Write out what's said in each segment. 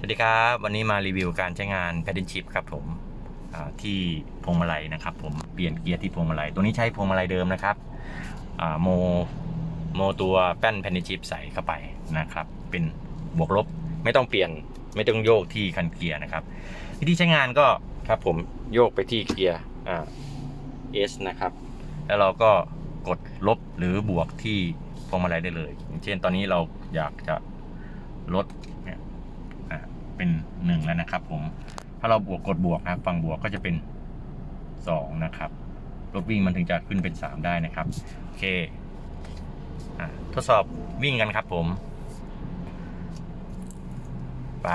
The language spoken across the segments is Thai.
สวัสดีครับ วันนี้มารีวิวการใช้งาน Paddle Shift ครับผมที่พวงมาลัยนะครับ ผมเปลี่ยนเกียร์ที่พวงมาลัยตัวนี้ใช้พวงมาลัยเดิมนะครับโมโมตัวแป้น Paddle Shift ใส่เข้าไปนะครับ เป็นบวกลบไม่ต้องเปลี่ยนไม่ต้องโยกที่คันเกียร์นะครับ วิธีใช้งานก็ครับผมโยกไปที่เกียร์อ่า S นะครับ แล้วเราก็กดลบหรือบวกที่พวงมาลัยได้เลยอย่างเช่นตอนนี้เราอยากจะลด เป็นหนึ่งแล้วนะครับ ผม ถ้าเราบวกกดบวกนะครับฝั่งบวกก็จะเป็นสองนะครับรถวิ่งมันถึงจะขึ้นเป็นสามได้นะครับ โอเคอทดสอบวิ่งกันครับผมไป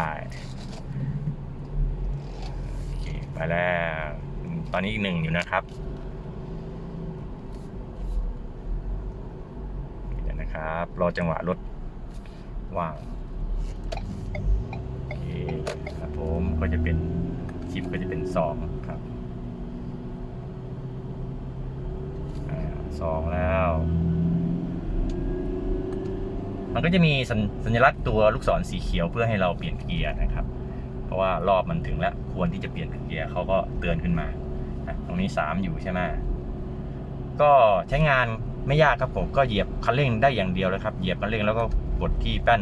โอเคไปแล้ว ตอนนี้อีกหนึ่งอยู่นะครับเดี๋ยวนะครับ รอจังหวะรถว่าง คครับผมก็จะเป็นชิปก็จะเป็นสองครับอ่าสองแล้ว มันก็จะมีสัญสญลักษณ์ตัวลูกศรสีเขียวเพื่อให้เราเปลี่ยนเกียร์นะครับ เพราะว่ารอบมันถึงแล้วควรที่จะเปลี่ยนเกียร์เขาก็เตือนขึ้นมาอะตรงนี้สามอยู่ใช่ไหมก็ใช้งานไม่ยากครับผมก็เหยียบคันเร่งได้อย่างเดียวเลยครับ เหยียบคันเร่งแล้วก็กดที่แป้น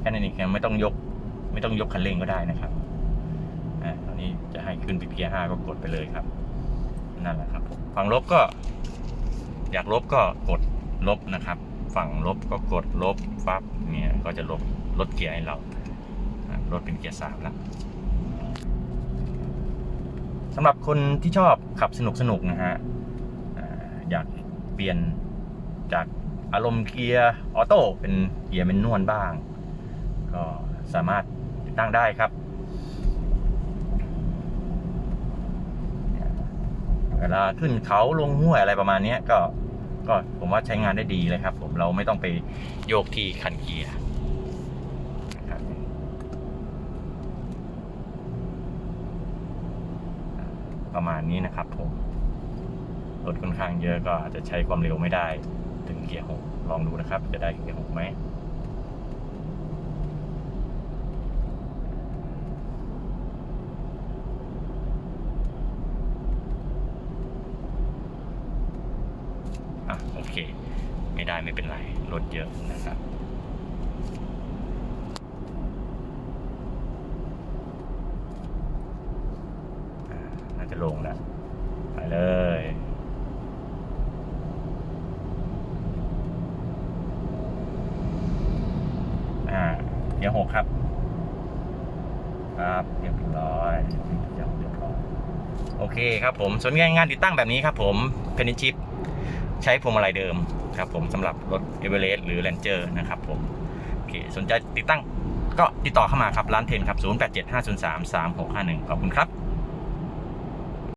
แค่นั้นเองไม่ต้องยก ไม่ต้องยกคันเร่งก็ได้นะครับอ่าตอนนี้จะให้ขึ้นไปเกียร์ห้าก็กดไปเลยครับนั่นแหละครับฝั่งลบก็ อยากลบก็กดลบนะครับ ฝั่งลบก็กดลบปั๊บเนี่ยก็จะลบลดเกียร์ให้เราลดเป็นเกียร์สามแล้วสำหรับคนที่ชอบขับสนุกสนุกๆนะฮะอ่าอยากเปลี่ยนจากอารมณ์เกียร์ออโต้เป็นเกียร์เป็นนวลบ้าง ก็สามารถ ตั้งได้ครับ เวลาขึ้นเขาลงห้วยอะไรประมาณนี้ก็ก็ผมว่าใช้งานได้ดีเลยครับผมเราไม่ต้องไปโยกที่คันเกียร์ประมาณนี้นะครับผมรถค่อนข้างเยอะก็อาจจะใช้ความเร็วไม่ได้ถึงเกียร์หกลองดูนะครับ จะได้เกียร์หกไหม อะโอเค ไม่ได้ไม่เป็นไรรถเยอะนะครับน่าจะลงแล้วไปเลยอ่าเกียร์หกครับครับเรียบร้อยเรียบเรียบร้อย โอเคครับผมส่วนงานงานติดตั้งแบบนี้ครับผมเพนนิชิป ใช้พวงมาลัยเดิมครับผมสำหรับรถเอเวอเรสต์หรือ Ranger นะครับผมโอเคสนใจติดตั้งก็ติดต่อเข้ามาครับร้านเทนครับ 0875033651 ขอบคุณครับ